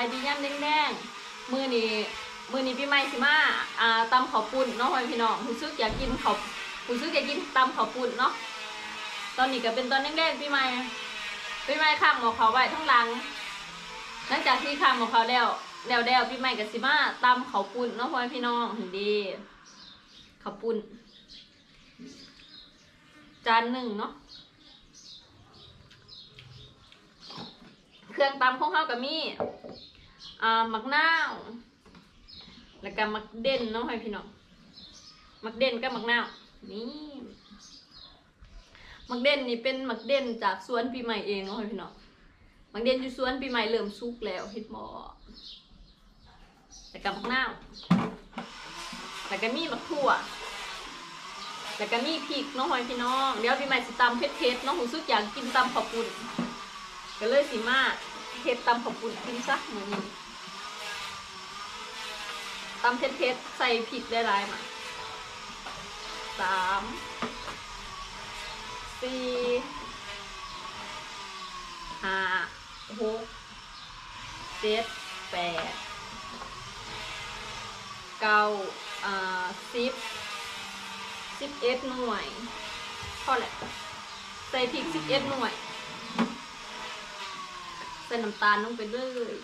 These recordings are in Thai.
ายดีย่ำแดงๆมือนี้มือนี้พี่ไม่สิมาอ่าตำข้าวปุ้นเนาะพ่อพี่น้องรู้สึกอยากกินข้าวรู้สึกอยากกินตำข้าวปุ้นเนาะตอนนี้ก็เป็นตอนแดงๆพี่ไม่พี่ไม่ข้ามหมอเขาไว้ทั้งหลังหลังจากที่ข้ามหมอเขาแล้วแล้วแล้วพี่ไม่กับสิมาตำข้าวปุ้นเนาะพ่อพี่น้องเห็นดีข้าวปุ้นจานหนึ่งเนาะเครื่องตำของเขากับมี่ อ่ามักนาวแล้วก็มักเด่นเนาะให้พี่น้องมักเด่นกับมักนาวนี่มักเด่นนี่เป็นมักเด่นจากสวนปีใหม่เองเนาะให้พี่น้องมักเด่นอยู่สวนปีใหม่เริ่มสุกแล้วเฮ็ดหมอแล้วก็มักนาวแล้วก็มีมักถั่วแล้วก็มีพริกเนาะให้พี่น้องเดี๋ยวปีใหม่สิตำเผ็ดๆเนาะรู้สึกอยากกินตำข้าปุ้นก็เลยสิมาเฮ็ดตำขอบปุ่นกินซะเหมือนนี้ ตำเผ็ดๆใส่พริกได้หลายมาสามสี่ห้าหกเจ็ดแปดเก้าอ่าสิบสิบเอ็ดหน่วยพอแหละใส่พริกสิบเอ็ดหน่วยใส่น้ำตาลลงไปเลย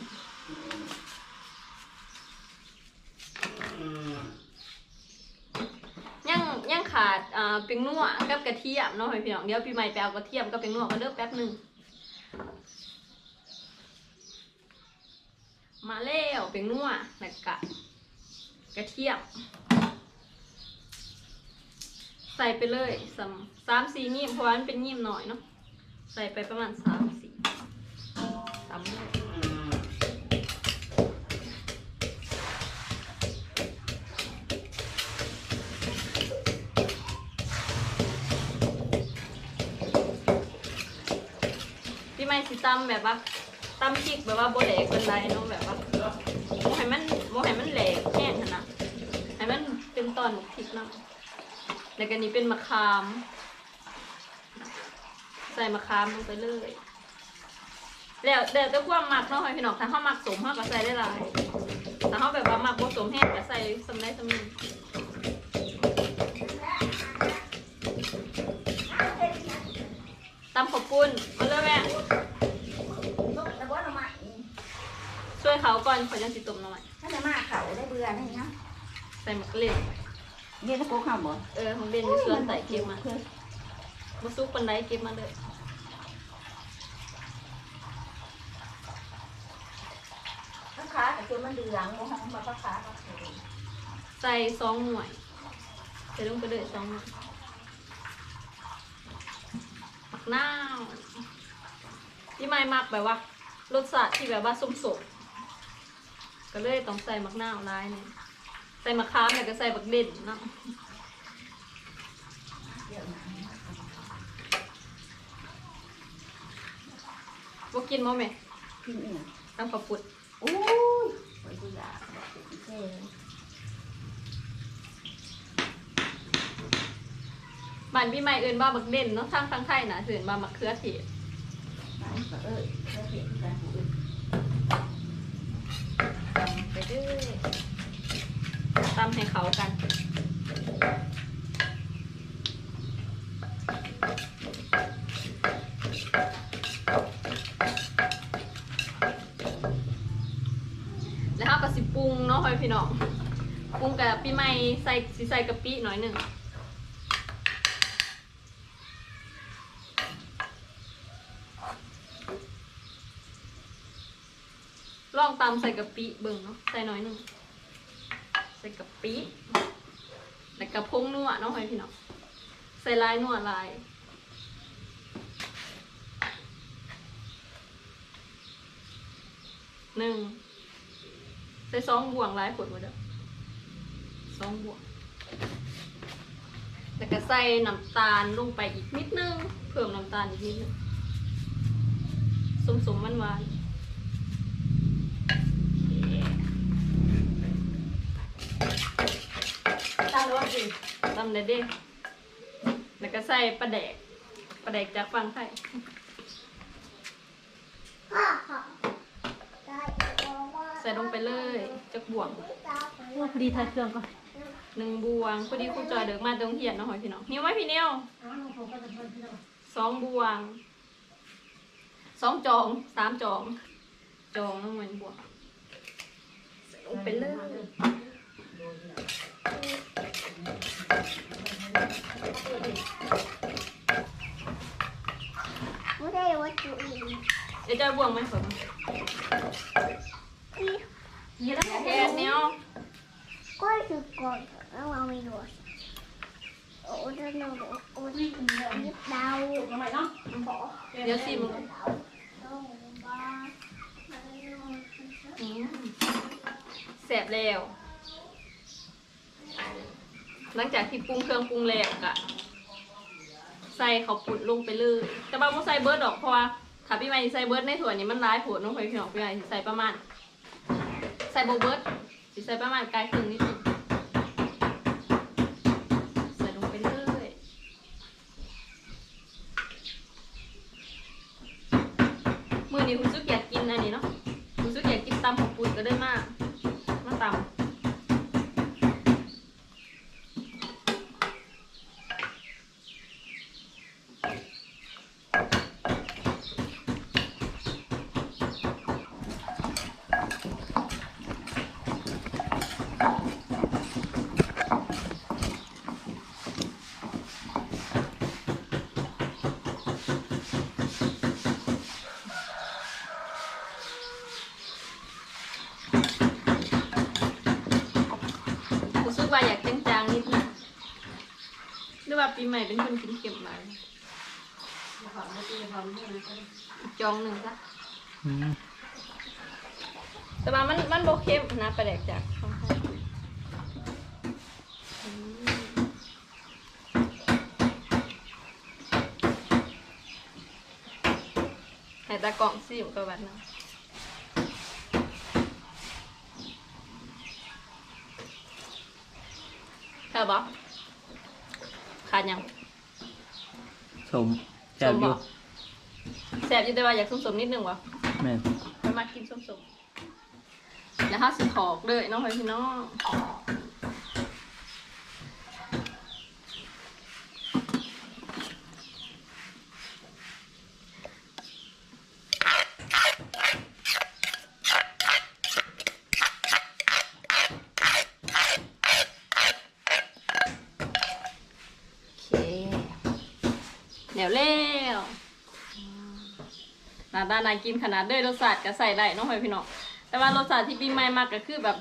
ยังยังขา ดอ่าเป็นนัวกับกระเทียมเนาะพี่น้องเดี๋ยวพี่ใหม่ไปเอากระเทียมกับเป็นนัวกันเด้อแป๊บหนึ่งมาแล้วเป็นนัวแล้วก็กระเทียมใส่ไปเลยสามสี่นิ่มเพราะว่ามันเป็นนิ่มหน่อยเนาะใส่ไปประมาณสามสี ตำเลยพี่ไม่สิ ตำแบบว่าตำพริกแบบว่าโบแหลกเป็นไรเนาะแบบว่าโมให้มันโมให้มันแหลกแห้งขนาดให้มันเป็นตอนพริกเนาะแล้วก็นี้เป็นมะขาม ใส่มะขามลงไปเลยแล้วเดี๋ยวจะความหมักเนาะให้พี่น้องถ้าเขาหมักสมเขาก็ใส่ได้หลายถ้าเขาแบบว่าหมักผสมแห้งก็ใส่สำได้สำนึงตำขอบปุ้นมาเลยแม่ แต่ว่าเรามา ช่วยเขาก่อนขอยังสิตุ่มหน่อยถ้าจะมาเขาได้เบื่อนี่นะใส่หมักเล่นเดี๋ยวจะโกข้าวบ่เออของเล่นอยู่ส่วนใส่เก็บมาบุซุกปันไดเก็บมาเลยข้าขาแต่คือมันเดือดมันหอมมาข้าขาใส่สองหน่วยใส่ลงไปเลยสองหน่วยหมักนาวที่ไม่มักแบบว่ารสชาติที่แบบว่าส้มๆ ก็เลยต้องใส่หมักนาวร้ายเนี่ยใส่มะขามแล้วก็ใส่บักเด่นเนาะบ่กินมั้แม่กินเองตำข้าวปุดโอ้ยไปดูยาเออบ้านพี่ใหม่เอิ้นว่าบักเด่นเนาะทางทางไทยนะเอิ้นว่าบักเขือเทศนั่นก็เอ้ยเราเห็นกันอื่น ตำไปเรื่อยตำให้เขากันแล้วเราก็สิปรุงเนาะพี่น้องปรุงกับปีใหม่ใส่สิใส่กะปิหน่อยหนึ่งล องใส่กะปิเบิ่งเนาะใส่น่อยหนึ่งใส่กะปิแล้วก็พงนัวเนาะพ่อแม่พี่น้องใส่ลายนัวลายหนึ่งใส่สองบ่วงลายผลหมดเด้อสองบ่วงแล้วก็ใส่น้ำตาลลงไปอีกนิดนึง เพิ่มน้ำตาลอีกนิดนึงสมสมหวานหวานๆ รถสิตำเด็ดเด้แล้วก็ใส่ปลาแดกประเด็กจากฟังไทยใส่ลงไปเลยจักบวงว่าพอดีทายเครื่องก่อนหนึ่งบวงพอดีครูจอยเดิกมาตรงเหียนเนาะหอยพี่น้องนิ้วไหมพี่เนียวสองบวงสองจองสามจอง จองน้องเหมือนบวงใส่ลงไปเลย ไม่ได้วัตถุอื่นเดี๋ยวจอยบวงไหมผม ที่ นี่แล้ว แค่เนี้ย ก็คือก่อนแล้วเราไม่รู้โอ้เดินเราโอ้ยยิบดาว ทำไมเนาะ เดี๋ยวสิมึง ต้องบ้า อืมแสบแล้ว หลังจากที่ปรุงเครื่องปรุงแล้วกะ ใส่เขาวปุดลงไปเลยแต่บางคนใส่เบิร์ดดอกเพราะว่าถ้าพี่ใหม่ใส่เบิร์ดในถั่วนี้มันร้ายผดน้องไปพี่น้องพี่ใหม่ใส่ประมาณ ใส่โบเบิร์ดสิใส่ประมาณกลายครึ่งนิดนึงใส่ลงไปเลยมือนี้คุณซุกอยากกินอันนี้เนาะคุณซุกอยากกินตำข้าวปุดก็ได้มากมาตำ รู้สึกว่าอยากจางๆนิดนึงหรือว่าปี ใหม่เป็นคนกินเค็มมาจองหนึ่งซะอืมแต่ว่ามันมันโบเค็มนะประแดกจากข้างไทยอืมให้ตากล่องซิอยู่กับวันนะแค่บอ ขาดยังสมแซ่บอยู่แสบอยู่แต่ว่าอยากสมๆนิดนึงวะแม่น ไปมากินสมๆแล้วห้าสิถอกเลยน้องพี่น้องโอเคเดี๋ยวเร็ว หน้าตาน่ากินขนาดเด้อรสชาติก็ใส่ได้เน้องพี่น้องแต่ว่ารสชาติที่ปีใหม่มากก็คือแบบ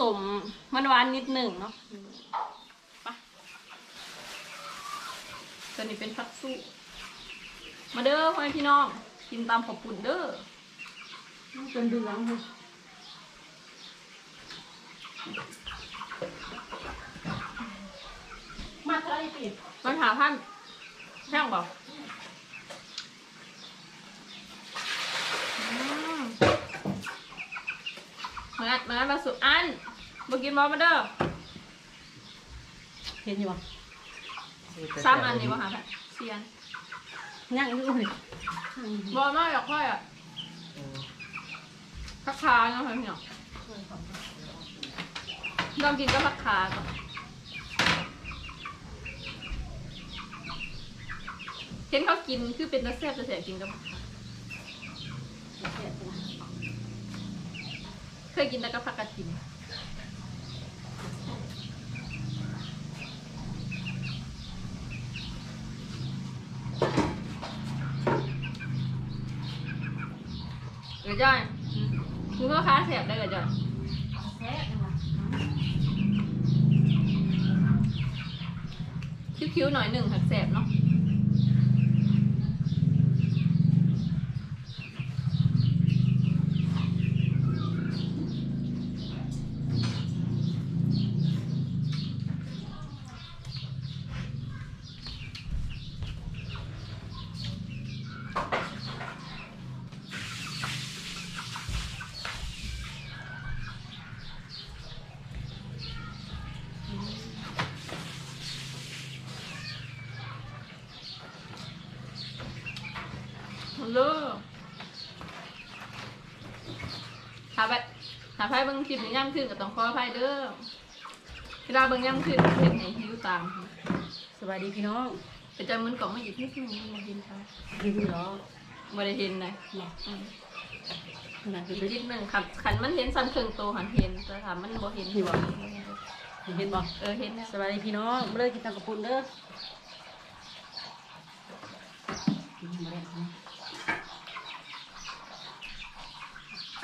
สมๆมันหวานๆนิดหนึ่งเนาะไปตัวนี้เป็นผักสู้มาเด้อพ่อแม่พี่น้องกินตามขอบปุ่นเด้อจนเดือดเลยมาเท่าไหรปีมันหาพันแท่งเปล่าอืมมา งัดมางัดมาสุอันมากินบอมาเด้อเห็นอยู่วะสามอันนี้วะหาพันสี่อันย่างอยู่อุ้ยบอมากอยากค่อยอะพักคาเนาะพี่น้องลองกินก็พักคาก่อนเห็นเขากินคือเป็นตะแซ่บตะแสบกินกับผักคาเค ยกินแต่กับผักกาดกินเดี๋ยวจ้อยคือพ่อค้าแสบได้กับจ้อยแซ่บจังวะคิ้วๆหน่อยหนึ่งหักแสบเนาะ ถ้าไปเบิ่งคลิปนี้ย่ำขึ้นก็ต้องขออภัยเด้อเวลาเบิ่งย่ำขึ้นเห็นในหิวตามสวัสดีพี่น้องไปจะมึนกล่องมาอีกนิดนึงมาเห็นค่ะกินเหรอบ่ได้เห็นเลยหรออืมนั่นอีคืกอนิดนึงขันขันมันเห็นสันเครื่องโตหันเห็นแต่ถามมันบ่เห็นนี่บ่เห็นบ่เออเห็นแล้วสวัสดีพี่น้องมาเลยกินตังกระปุนเด้อกินมาแล้วนะ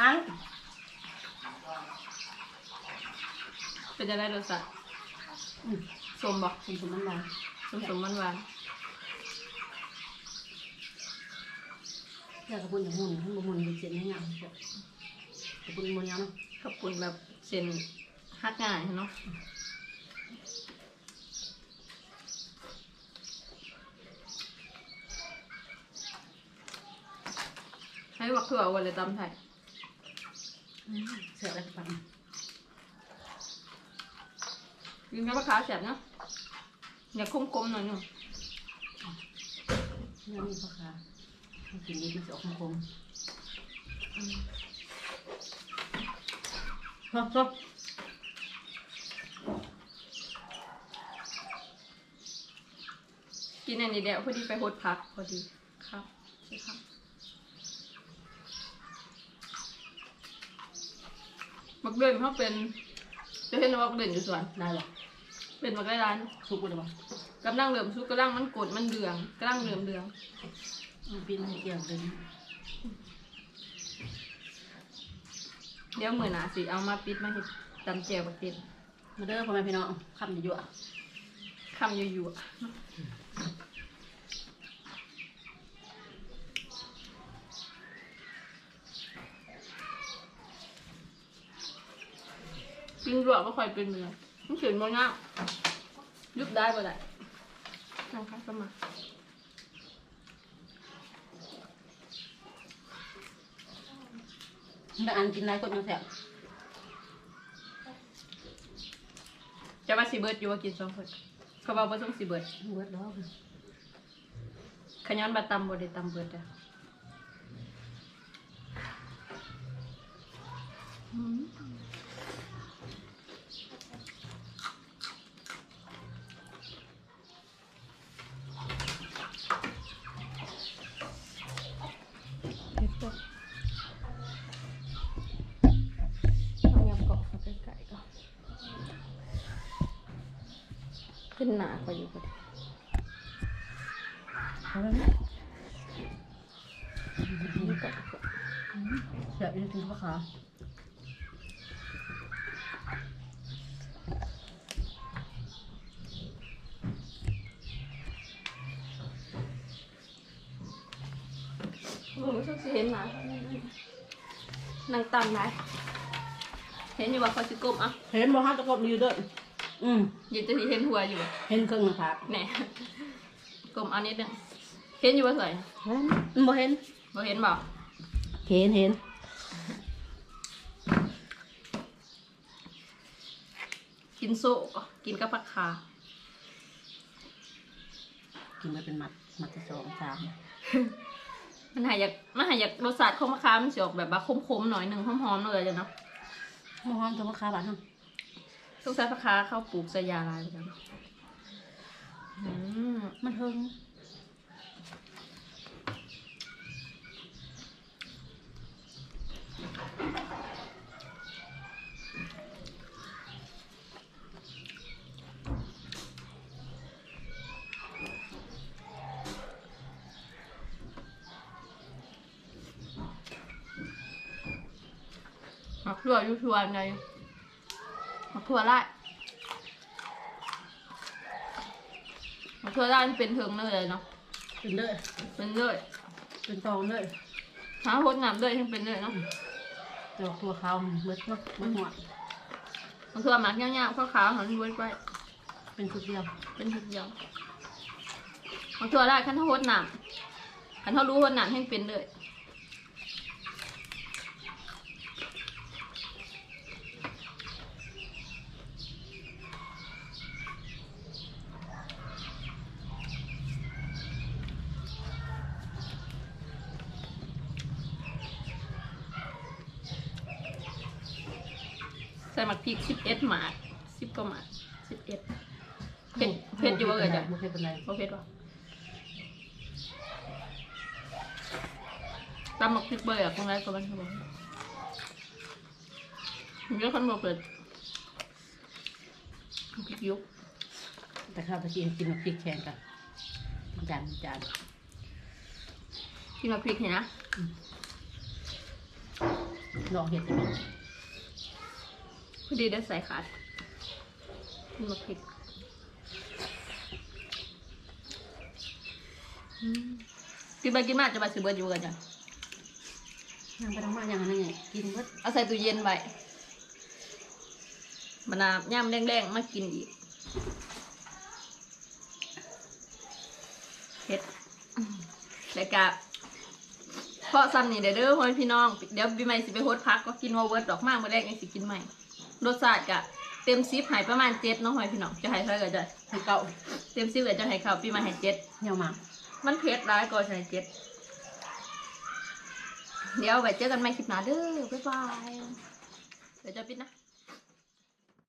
อัง เป็นจะได้รสชาติอืมสมบ่คุณสมมันมาสมสมมันหวานอยากกระปุนอย่างมุนให้บ่มุนเป็นเสียงง่ายๆเสียกระปุนมุนยาวเนาะขอบคุณแบบเส้นฮักง่ายเนาะให้วักถั่ววันเลยตำไทย เสียอะไรกัน กินกับมะขามแซ่บเนาะอย่าคมๆหน่อยหนึงนี่นี่พ่อค้ากินนิดมันจะออกคมๆพอพอกินอันนี้เดียวพอดีไปหดพักพอดีครับใช่ครับมักเด่นเขาเป็นจะเห็นว่ามักเด่นอยู่สวนได้หรอ เป็นมักได้ร้านสุกเลยบ่กำลังเหลื่อมซุกกำลังมันกดมันเดืองกำลังเหลื่อมเดืองมันปีนให้เกี่ยวเลยเดี๋ยวมือหนาสิเอามาปิดมาเห็ดตำแจวบักเต็นมาเด้อพ่อแม่พี่น้องคำอยู่อะคำอยู่ๆอะกินรวกก็ค่อยเป็นเหมือนกัน มันเขียนบ่ง่ายยุบได้บ่ได้นั่งคัดสมาแต่อันกินไรคนมาแสบจะมาสิเบิร์ดอยู่ว่ากินสองคนเขาบอกว่าต้องสิเบิร์ดเบิดแล้วขย้อนบาตำบ่ได้ตำเบิร์ดอะอืมเผ็ดปะเอายำกรอบเข้าไปไก่ก่อน ขึ้นหนากว่าอยู่พอดีแสบอยู่ถึงพ่อค้าโอ้ยชอบสิเห็นหมานั่งตำไหนเห็นอยู่ว่าเขาสิกลมอะเห็นบ่ฮะตะกบอยู่เด้อ อืมอยินจะสิเห็นหัวอยู่บ่เห็นเครื่องนะครับ แหน่กลมเอานิดนึงเห็นอยู่ว่าสวยเห็นบ่เห็นบ่เห็นบ่เห็นเห็นกินโซ่ก็กินกับผักคากินมาเป็นหมัดหมัดที่สองสามมันหายอยากมันหายอยากรสชาติของมะขามมันสิออกแบบว่าคมๆหน่อยหนึงหอมๆเลยจ้ะเนาะหอมๆจะพ่อค้าบ้านเฮาต้ องใส่ผักคาเข้าปลูกสยาลายกันอืมมันเฮิงหมักถั่วอยู่ชวนไง มักถั่วไล่หมักถั่วไล่มันเป็นเถิงเลยเนาะ เป็นเด้อเป็นเลยเป็นตองเด้อหาโคตรงามเลยทั้งเป็นเลยเนาะแต่ว่าตัวเขาเบิดเนาะเบิดหัวหมักถั่วหมักย่างๆขาวๆหันไว้ไว้เป็นชุดเดียว เป็นทุกอย่างหมักถั่วไล่ขั้นเท่าโคตรหนามขั้นเท่ารู้โคตรหนามให้เป็นเลย มักพริกสิบเอ็ดหมากสิบกว่าหมากสิบเอ็ดเผ็ดเผ็ดอยู่ว่าเกิดจ้ะบ่เผ็ดเป็นไรบ่เผ็ดวะตำหมักพริกเบอร์อะตรงไหนก็มันเขาบอกเยอะคนบอกเปิดพริกยุกแต่ข้าวตะกี้กินกับพริกแข่งกันจานจานกินกับพริกเห็นนะลองเห็ดได้ไหม พอดีได้ใส่ขาดกินกับพริกอืมกินไปกินมาจะไปซื้อเบิร์ดอยู่กันจ้ะยังไปทำมาอย่างนั้นไงกินเบิดเอาใส่ตู้เย็นไว้มานาวย่ำแดงๆมากินอีกเผ็ดแล้วก็เพราะซ้ำนี่เด้อเด้อพ่อแม่พี่น้อง เดี๋ยวปีใหม่สิไปโฮดพักก็กินวอเวิร์ดดอกมากมื่อแรกยังสิกินใหม่ รสชาติก็เต็มซิปหายประมาณเจ็ดเน้องพ่อแม่พี่น้องจะให้เท่าไหร่ก็จะให้เก่าเต็มซิปก็จะให้เขาปีใหม่ให้เจ็ดเหนียวหมากมันเผ็ดร้ายก็จะให้เจ็ดเดี๋ยวไว้เจอกันใหม่คลิปหน้าเด้อบ๊ายบายเดี๋ยวจะปิดนะ